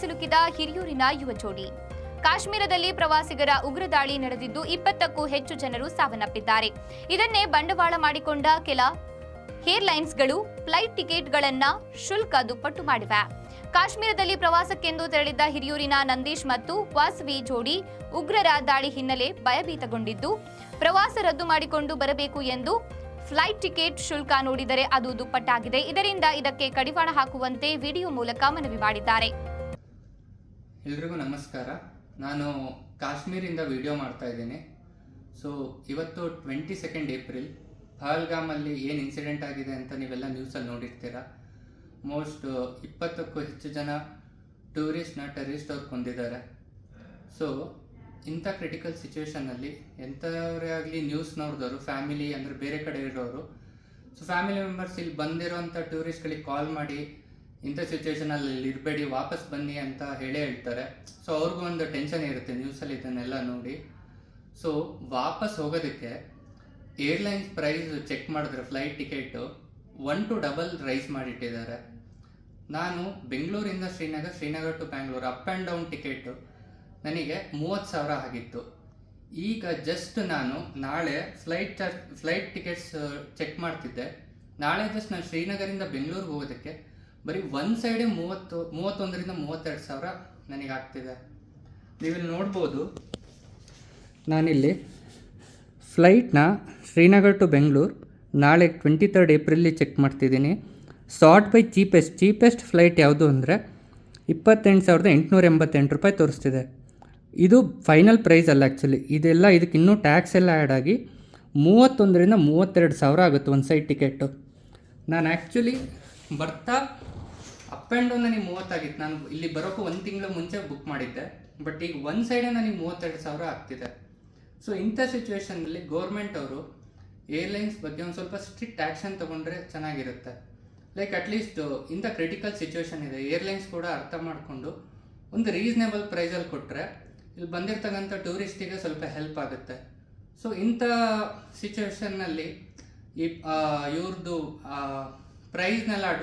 ಬೆಂಗಳೂರಿನ ಯುವ ಜೋಡಿ. ಕಾಶ್ಮೀರದಲ್ಲಿ ಪ್ರವಾಸಿಗರ ಉಗ್ರ ದಾಳಿ ನಡೆದಿದ್ದು ಇಪ್ಪತ್ತಕ್ಕೂ ಹೆಚ್ಚು ಜನರು ಸಾವನ್ನಪ್ಪಿದ್ದಾರೆ. ಇದನ್ನೇ ಬಂಡವಾಳ ಮಾಡಿಕೊಂಡ ಕೆಲ ಏರ್ಲೈನ್ಸ್ಗಳು ಫ್ಲೈಟ್ ಟಿಕೆಟ್ಗಳನ್ನ ಶುಲ್ಕ ದುಪ್ಪಟ್ಟು ಮಾಡಿವೆ. ಕಾಶ್ಮೀರದಲ್ಲಿ ಪ್ರವಾಸಕ್ಕೆಂದು ತೆರಳಿದ್ದ ಹಿರಿಯೂರಿನ ನಂದೀಶ್ ಮತ್ತು ವಾಸವಿ ಜೋಡಿ ಉಗ್ರರ ದಾಳಿ ಹಿನ್ನೆಲೆ ಭಯಭೀತಗೊಂಡಿದ್ದು, ಪ್ರವಾಸ ರದ್ದು ಮಾಡಿಕೊಂಡು ಬರಬೇಕು ಎಂದು ಫ್ಲೈಟ್ ಟಿಕೆಟ್ ಶುಲ್ಕ ನೋಡಿದರೆ ಅದು ದುಪ್ಪಟ್ಟಾಗಿದೆ. ಇದರಿಂದ ಇದಕ್ಕೆ ಕಡಿವಾಣ ಹಾಕುವಂತೆ ವಿಡಿಯೋ ಮೂಲಕ ಮನವಿ ಮಾಡಿದ್ದಾರೆ. ಎಲ್ರಿಗೂ ನಮಸ್ಕಾರ. ನಾನು ಕಾಶ್ಮೀರಿಂದ ವಿಡಿಯೋ ಮಾಡ್ತಾ ಇದ್ದೀನಿ. ಸೊ ಇವತ್ತು ಟ್ವೆಂಟಿ ಸೆಕೆಂಡ್ ಏಪ್ರಿಲ್ ಪಹಲ್ಗಾಮಲ್ಲಿ ಏನು ಇನ್ಸಿಡೆಂಟ್ ಆಗಿದೆ ಅಂತ ನೀವೆಲ್ಲ ನ್ಯೂಸಲ್ಲಿ ನೋಡಿರ್ತೀರ? ಮೋಸ್ಟ್ ಇಪ್ಪತ್ತಕ್ಕೂ ಹೆಚ್ಚು ಜನ ಟೂರಿಸ್ಟ್ನ ಟೆರರಿಸ್ಟ್ ಅವ್ರು ಕೊಂದಿದ್ದಾರೆ. ಸೊ ಇಂಥ ಕ್ರಿಟಿಕಲ್ ಸಿಚುವೇಷನಲ್ಲಿ ಎಂಥವರೇ ಆಗಲಿ ನ್ಯೂಸ್ ನೋಡಿದವರು ಫ್ಯಾಮಿಲಿ ಅಂದರೆ ಬೇರೆ ಕಡೆ ಇರೋರು ಸೊ ಫ್ಯಾಮಿಲಿ ಮೆಂಬರ್ಸ್ ಇಲ್ಲಿ ಬಂದಿರೋಂಥ ಟೂರಿಸ್ಟ್ಗಳಿಗೆ ಕಾಲ್ ಮಾಡಿ ಇಂಥ ಸಿಚುವೇಶನಲ್ಲಿ ಇರಬೇಡಿ, ವಾಪಸ್ ಬನ್ನಿ ಅಂತ ಹೇಳೇ ಹೇಳ್ತಾರೆ. ಸೊ ಅವ್ರಿಗೂ ಒಂದು ಟೆನ್ಷನ್ ಇರುತ್ತೆ ನ್ಯೂಸಲ್ಲಿ ಇದನ್ನೆಲ್ಲ ನೋಡಿ. ಸೊ ವಾಪಸ್ ಹೋಗೋದಕ್ಕೆ ಏರ್ಲೈನ್ಸ್ ಪ್ರೈಸ್ ಚೆಕ್ ಮಾಡಿದ್ರೆ flight ticket one to double rise ಮಾಡಿಟ್ಟಿದ್ದಾರೆ. ನಾನು ಬೆಂಗಳೂರಿಂದ Srinagar Srinagar to Bangalore up and down ticket ನನಗೆ ಮೂವತ್ತು ಸಾವಿರ ಆಗಿತ್ತು. ಈಗ ಜಸ್ಟ್ ನಾನು ನಾಳೆ flight charge flight tickets check ಮಾಡ್ತಿದ್ದೆ. ನಾಳೆ ಜಸ್ಟ್ ನಾನು ಶ್ರೀನಗರಿಂದ ಬೆಂಗಳೂರಿಗೆ ಹೋಗೋದಕ್ಕೆ ಬರೀ ಒನ್ ಸೈಡೇ ಮೂವತ್ತು, ಮೂವತ್ತೊಂದರಿಂದ ಮೂವತ್ತೆರಡು ಸಾವಿರ ನನಗೆ ಆಗ್ತಿದೆ. ನೀವಿಲ್ಲಿ ನೋಡ್ಬೋದು, ನಾನಿಲ್ಲಿ ಫ್ಲೈಟ್ನ ಶ್ರೀನಗರ್ ಟು ಬೆಂಗಳೂರು ನಾಳೆ ಟ್ವೆಂಟಿ ತರ್ಡ್ ಏಪ್ರಿಲಿ ಚೆಕ್ ಮಾಡ್ತಿದ್ದೀನಿ. Sort by cheapest cheapest flight ಯಾವುದು ಅಂದರೆ ಇಪ್ಪತ್ತೆಂಟು ಸಾವಿರದ ಎಂಟುನೂರ ಎಂಬತ್ತೆಂಟು ರೂಪಾಯಿ ತೋರಿಸ್ತಿದೆ. ಇದು ಫೈನಲ್ ಪ್ರೈಸ್ ಅಲ್ಲ ಆ್ಯಕ್ಚುಲಿ ಇದೆಲ್ಲ ಇದಕ್ಕೆ ಇನ್ನೂ ಟ್ಯಾಕ್ಸ್ ಎಲ್ಲ ಆ್ಯಡ್ ಆಗಿ ಮೂವತ್ತೊಂದರಿಂದ ಮೂವತ್ತೆರಡು ಸಾವಿರ ಆಗುತ್ತೆ ಒಂದು ಸೈಡ್ ಟಿಕೆಟು ನಾನು ಆ್ಯಕ್ಚುಲಿ ಬರ್ತಾ ಅಪ್ ಆ್ಯಂಡ್ ಡೌನ್ ನನಗೆ ಮೂವತ್ತಾಗಿತ್ತು. ನಾನು ಇಲ್ಲಿ ಬರೋಕ್ಕೂ ಒಂದು ತಿಂಗಳು ಮುಂಚೆ ಬುಕ್ ಮಾಡಿದ್ದೆ. ಬಟ್ ಈಗ ಒಂದು ಸೈಡೇ ನನಗೆ ಮೂವತ್ತೆರಡು ಸಾವಿರ ಆಗ್ತಿದೆ. ಸೊ ಇಂಥ ಸಿಚುವೇಶನ್ನಲ್ಲಿ ಗೌರ್ಮೆಂಟ್ ಅವರು ಏರ್ಲೈನ್ಸ್ ಬಗ್ಗೆ ಒಂದು ಸ್ವಲ್ಪ ಸ್ಟ್ರಿಕ್ಟ್ ಆ್ಯಕ್ಷನ್ ತೊಗೊಂಡ್ರೆ ಚೆನ್ನಾಗಿರುತ್ತೆ. ಲೈಕ್ ಅಟ್ಲೀಸ್ಟ್ ಇಂಥ ಕ್ರಿಟಿಕಲ್ ಸಿಚುವೇಶನ್ ಇದೆ. ಏರ್ಲೈನ್ಸ್ ಕೂಡ ಅರ್ಥ ಮಾಡಿಕೊಂಡು ಒಂದು ರೀಸನೇಬಲ್ ಪ್ರೈಸಲ್ಲಿ ಕೊಟ್ಟರೆ ಇಲ್ಲಿ ಬಂದಿರ್ತಕ್ಕಂಥ ಟೂರಿಸ್ಟಿಗೆ ಸ್ವಲ್ಪ ಹೆಲ್ಪ್ ಆಗುತ್ತೆ. ಸೊ ಇಂಥ ಸಿಚುವೇಶನ್ನಲ್ಲಿ ಈ ಇವ್ರದ್ದು ಪ್ರೈಸ್ನೆಲ್ಲ